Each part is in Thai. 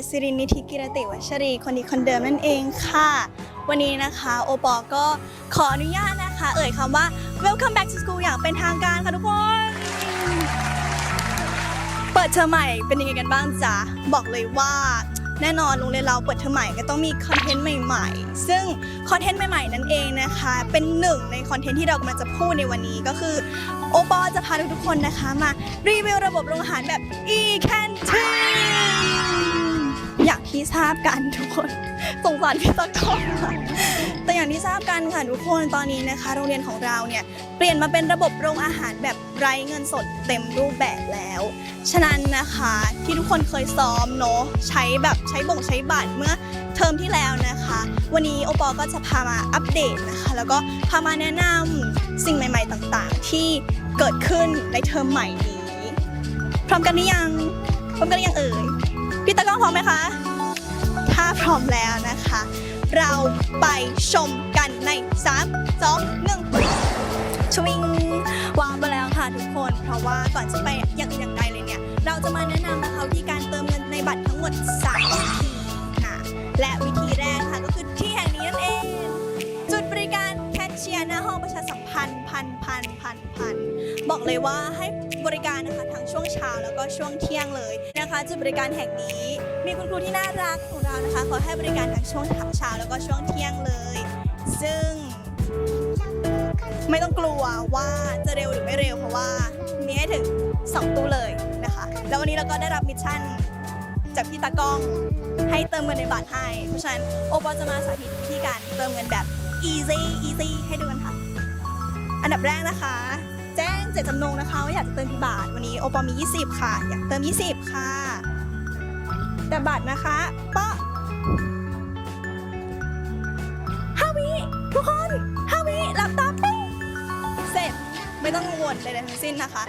คนเกศสิรินนิธิกิรติวัชรี คนดีคนเดิมนั่นเองค่ะ วันนี้นะคะโอปอก็ขออนุญาตนะคะ เอ่ยคำว่า welcome back to school อย่างเป็นทางการค่ะทุกคน เปิดเทอมใหม่เป็นยังไงกันบ้างจ๊ะ บอกเลยว่าแน่นอนโรงเรียนเราเปิดเทอมใหม่ก็ต้องมีคอนเทนต์ใหม่ ๆ ซึ่งคอนเทนต์ใหม่ๆ นั่นเองนะคะ เป็นหนึ่งในคอนเทนต์ที่เรากำลังจะพูดในวันนี้ก็คือโอปอจะพาทุกๆคนนะคะมารีวิวระบบโรงอาหารแบบ e c a n t e e ที่ทราบกันทุกคนสงสารพี่ตะก้องอะแต่อย่างที่ทราบกันค่ะทุกคนตอนนี้นะคะ โรงเรียนของเราเนี่ยเปลี่ยนมาเป็นระบบโรงอาหารแบบไร้เงินสดเต็มรูปแบบแล้ว ฉะนั้นนะคะที่ทุกคนเคยซ้อมเนาะใช้แบบใช้บ่งใช้บัตรเมื่อเทอมที่แล้วนะคะ วันนี้โอปอก็จะพามาอัปเดตนะคะ แล้วก็พามาแนะนำสิ่งใหม่ ๆ ต่างๆ ที่เกิดขึ้นในเทอมใหม่นี้ พร้อมกันหรือยังพร้อมกันหรือยังเอ่ยพี่ตะกล้องพร้อมไหมคะ อมแล้วนะคะ เราไปชมกันใน 3 2 1ชวิงวางไปแล้วค่ะทุกคน เพราะว่าก่อนจะไปอย่างอื่นย่างใดเลยเนี่ย เราจะมาแนะนำนะคะวิธีการเติมเงินในบัตรทั้งหมด3วิธีค่ะ และวิธีแรกค่ะก็คือที่แห่งนี้นั่นเอง จุดบริการแคชเชียร์หน้าห้องประชาสัมพันธ์พันพันพันพันบอกเลยว่าให้ บริการนะคะทั้งช่วงเช้าแล้วก็ช่วงเที่ยงเลยนะคะ จุดบริการแห่งนี้ มีคุณครูที่น่ารักของเรานะคะขอให้บริการทั้งช่วงเช้าแล้วก็ช่วงเที่ยงเลย ซึ่งไม่ต้องกลัวว่าจะเร็วหรือไม่เร็วเพราะว่ามีให้ถึง 2 ตู้เลยนะคะ แล้ววันนี้เราก็ได้รับมิชชั่นจากพี่ตากล้องให้เติมเงินในบัตรให้ เพราะฉะนั้นโอปอจะมาสาธิตวิธีการเติมเงินแบบ easy easy ให้ดูกันค่ะ อันดับแรกนะคะ เจตจำนงนะคะว่าอยากจะเติมกี่บาท วันนี้โอปอมี 20 ค่ะ อยากเติม 20 ค่ะ แต่บัตรนะคะเปาะห้าวิทุกคนห้าวิหลับตาปิ้งเสร็จไม่ต้องกังวลใดๆทั้งสิ้นนะคะ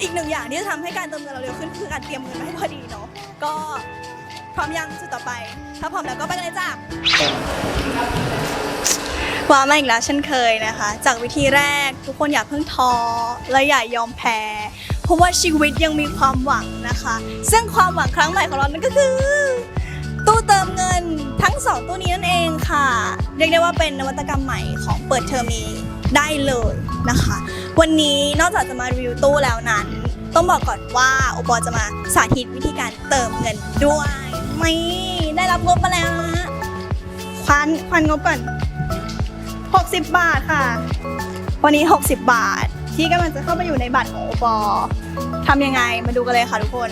อีกหนึ่งอย่างที่จะทำให้การเติมเงินเราเร็วขึ้นคือการเตรียมเงินมาให้พอดีเนาะก็พร้อมยังจุดต่อไป ถ้าพร้อมแล้วก็ไปกันเลยจ้า ว่ามาอีกแล้วเช่นเคยนะคะ จากวิธีแรกทุกคนอย่าเพิ่งท้อและอย่ายอมแพ้ เพราะว่าชีวิตยังมีความหวังนะคะ ซึ่งความหวังครั้งใหม่ของเรานั่นก็คือ ตู้เติมเงินทั้งสองตู้นี้นั่นเองค่ะ เรียกได้ว่าเป็นนวัตกรรมใหม่ของเปิดเทอมนี้ได้เลยนะคะ วันนี้นอกจากจะมารีวิวตู้แล้วนั้น ต้องบอกก่อนว่าโอปอจะมาสาธิตวิธีการเติมเงินด้วยไม่ได้รับงบมาแล้วนะควันควันงบก่อน 60 บาทค่ะ วันนี้ 60 บาท ที่กำลังจะเข้ามาอยู่ในบัตรของโอปอทำยังไงมาดูกันเลยค่ะทุกคน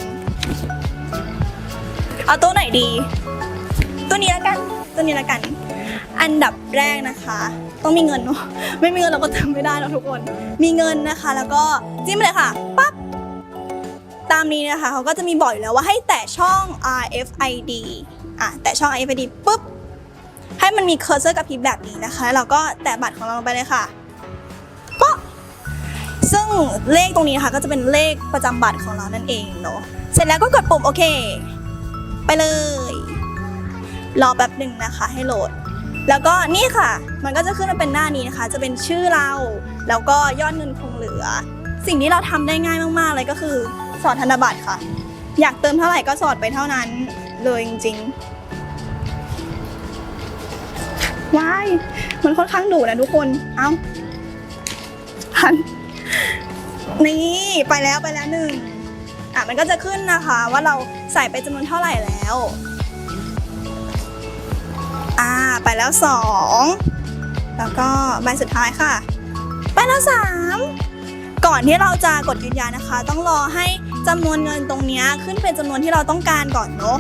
เอาตู้ไหนดี ตัวนี้แล้วกัน ตัวนี้แล้วกัน อันดับแรกนะคะ ต้องมีเงินเนอะไม่มีเงินเราก็เติมไม่ได้แล้วทุกคน มีเงินนะคะ แล้วก็จิ้มเลยค่ะปั๊บตามนี้นะคะเขาก็จะมีบอกอยู่แล้วว่าให้แตะช่อง RFID อะแตะช่อง RFID ปุ๊บ ให้มันมีเคอร์เซอร์กับพริบแบบนี้นะคะแล้วก็แตะบัตรของเราลงไปเลยค่ะป๊ะซึ่งเลขตรงนี้นะคะก็จะเป็นเลขประจำบัตรของเรานั่นเองเนาะเสร็จแล้วก็กดปุ่มโอเค ไปเลย รอแป๊บหนึ่งนะคะ ให้โหลด แล้วก็นี่ค่ะ มันก็จะขึ้นมาเป็นหน้านี้นะคะ จะเป็นชื่อเรา แล้วก็ยอดเงินคงเหลือ สิ่งที่เราทำได้ง่ายมากๆเลยก็คือสอดธนบัตรค่ะ อยากเติมเท่าไหร่ก็สอดไปเท่านั้นเลยจริงๆ วาย มันค่อนข้างดุนะทุกคน เอ้าหัน นี่ไปแล้วไปแล้วหนึ่งอะมันก็จะขึ้นนะคะ ว่าเราใส่ไปจำนวนเท่าไหร่แล้ว อ่า ไปแล้วสองแล้วก็ใบสุดท้ายค่ะ ไปแล้วสามก่อนที่เราจะกดยืนยันนะคะ ต้องรอให้จำนวนเงินตรงนี้ขึ้นเป็นจำนวนที่เราต้องการก่อนเนาะ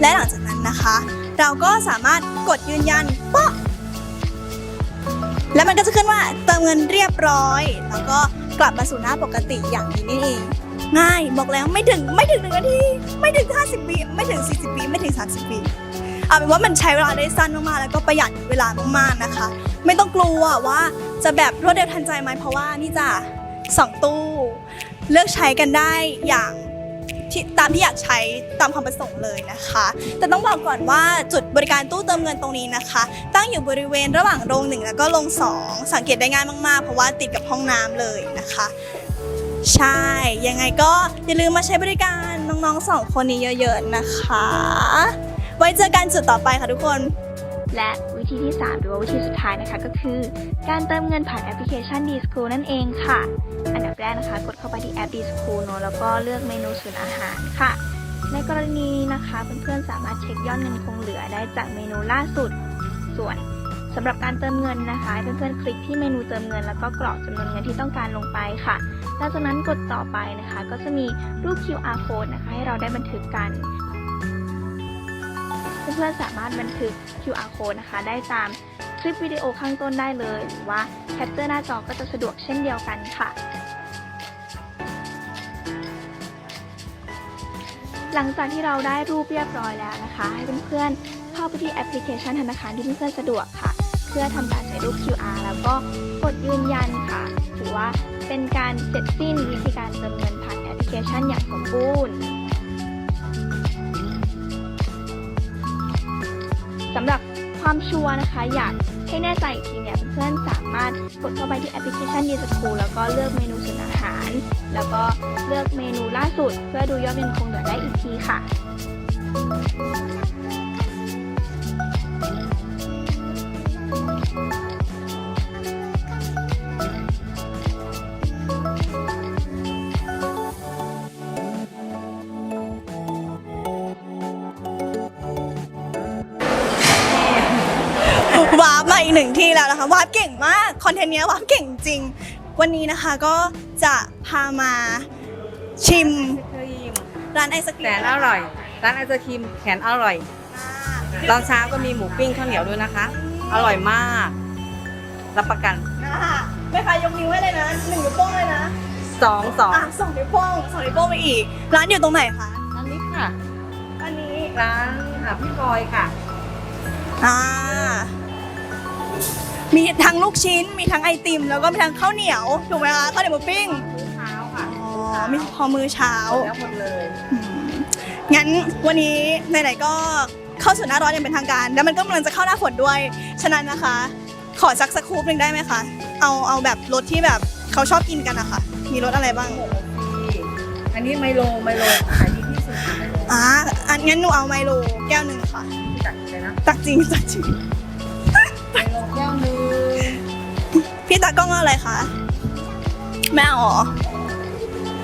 และหลังจากนั้นนะคะ เราก็สามารถ กดยืนยันป๊ะแล้วมันก็จะขึ้นว่าเติมเงินเรียบร้อย แล้วก็กลับมาสู่หน้าปกติอย่างนี้นี่เองง่ายบอกแล้วไม่ถึงไม่ถึงหนึ่งนาทีไม่ถึง 50วิไม่ถึง 40วิไม่ถึง 30วิเอาเป็นว่ามันใช้เวลาได้สั้นมากๆแล้วก็ประหยัดเวลามากๆนะคะ ไม่ต้องกลัวว่าจะแบบรวดเร็วทันใจไหมเพราะว่านี่จ้ะสองตู้ เลือกใช้กันได้อย่าง ที่ตามที่อยากใช้ตามความประสงค์เลยนะคะ แต่ต้องบอกก่อนว่าจุดบริการตู้เติมเงินตรงนี้นะคะ ตั้งอยู่บริเวณระหว่างโรงหนึ่งแล้วก็โรงสองสังเกตได้ง่ายมากๆ เพราะว่าติดกับห้องน้ำเลยนะคะ ใช่ ยังไงก็อย่าลืมมาใช้บริการน้องๆสองคนนี้เยอะๆนะคะ ไว้เจอกันจุดต่อไปค่ะทุกคนและ ธีที่ 3 หรือว่าวิธีสุดท้ายนะคะก็คือ การเติมเงินผ่านแอปพลิเคชัน d s c h o o l นั่นเองค่ะ อันดับแรกนะคะ กดเข้าไปที่แอป d s c h o o l เนอะแล้วก็เลือกเมนูศูนย์อาหารค่ะ ในกรณีนะคะเพื่อนๆสามารถเช็คยอดเงินคงเหลือได้จากเมนูล่าสุด ส่วนสำหรับการเติมเงินนะคะเพื่อนๆคลิกที่เมนูเติมเงิน แล้วก็กรอกจำนวนเงินที่ต้องการลงไปค่ะหลังจากนั้นกดต่อไปนะคะ ก็จะมีรูป QR code นะคะ ให้เราได้บันทึกกัน พื่อนๆสามารถบันทึก QR code นะคะ ได้ตามคลิปวิดีโอข้างต้นได้เลย หรือว่าแคปเจอร์หน้าจอก็จะสะดวกเช่นเดียวกันค่ะ หลังจากที่เราได้รูปเรียบร้อยแล้วนะคะ ให้เพื่อนๆเข้าไปที่แอปพลิเคชันธนาคารที่เพื่อนๆสะดวกค่ะ เพื่อทำการใช้รูป QR แล้วก็กดยืนยันค่ะ ถือว่าเป็นการเสร็จสิ้นวิธีการเติมเงินผ่านแอปพลิเคชันอย่างสมบูรณ์ ความชัวร์นะคะ อยากให้แน่ใจอีกทีเนี่ยเพื่อนสามารถกดเข้าไปที่แอปพลิเคชันดีสคูแล้วก็เลือกเมนูส่วนอาหาร แล้วก็เลือกเมนูล่าสุด เพื่อดูยอดเงินคงเหลือได้อีกทีค่ะ หนึ่งที่แล้วนะคะวาร์ปเก่งมากคอนเทนต์เนี้ยวาร์ปเก่งจริง วันนี้นะคะก็จะพามาชิมครีมร้านไอศกรีแสมนอร่อย ร้านไอศครีมแขนอร่อยตอนเช้าก็มีหมูปิ้งข้าวเหนียวด้วยนะคะ อร่อยมาก รับประกันอ่าแม่ค้ายกนิ้วไว้เลยนะหนึ่งนิ้วโป้งเลยนะสองสองอะสองนิ้วโป้งสองนิ้วโป้งไปอีก ร้านอยู่ตรงไหนคะอันนี้ค่ะ อันนี้ร้านอะพี่บอยค่ะอ่า มีทั้งลูกชิ้น มีทั้งไอติม แล้วก็มีทั้งข้าวเหนียวถูกไหมคะข้าวเหนียวหมูปิ้งมื้อเช้าค่ะอ๋อมีพอมือเช้า แล้วหมดเลยอืมงั้นวันนี้ไหนๆก็เข้าสู่หน้าร้อนอย่างเป็นทางการ แล้วมันก็กำลังจะเข้าหน้าฝนด้วย ฉะนั้นนะคะ ขอสักสกู๊ปหนึ่งได้ไหมคะ เอาเอาแบบรสที่แบบเขาชอบกินกันนะคะมีรสอะไรบ้าง อันนี้ไมโลไมโลขายดีที่สุดค่ะไมโลอ่าอันงั้นหนูเอาไมโลแก้วหนึ่งค่ะจัดเลยนะ ตักจริงตักจริง ตากล้องเอาอะไรคะไม่เอาเหรอ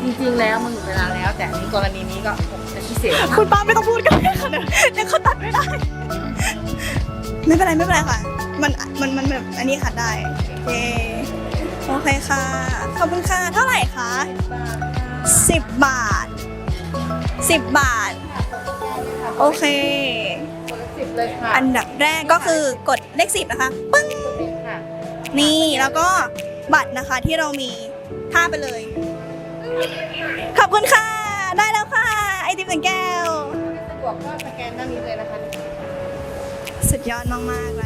จริงๆ แล้วมันหมดเวลาแล้ว แต่อันนี้กรณีนี้ก็เป็นพิเศษนะคะคุณป้าไม่ต้องพูดกันเลยค่ะเดี๋ยวเดี๋ยวเขาตัดไม่ได้ ไม่เป็นไรไม่เป็นไรค่ะ มันมันมันแบบอันนี้ขัดได้โอเคโอเคค่ะ ขอบคุณค่ะ เท่าไหร่คะสิบบาทสิบบาท โอเค สิบเลยค่ะ อันดับแรกก็คือกดเลขสิบนะคะปึ้งค่ะ นี่แล้วก็บัตรนะคะที่เรามีท่าไปเลย ขอบคุณค่ะ ได้แล้วค่ะ ไอติมหนึ่งแก้ว สะดวกก็สแกนด้านนี้เลยนะคะ สุดยอดมากๆร้าน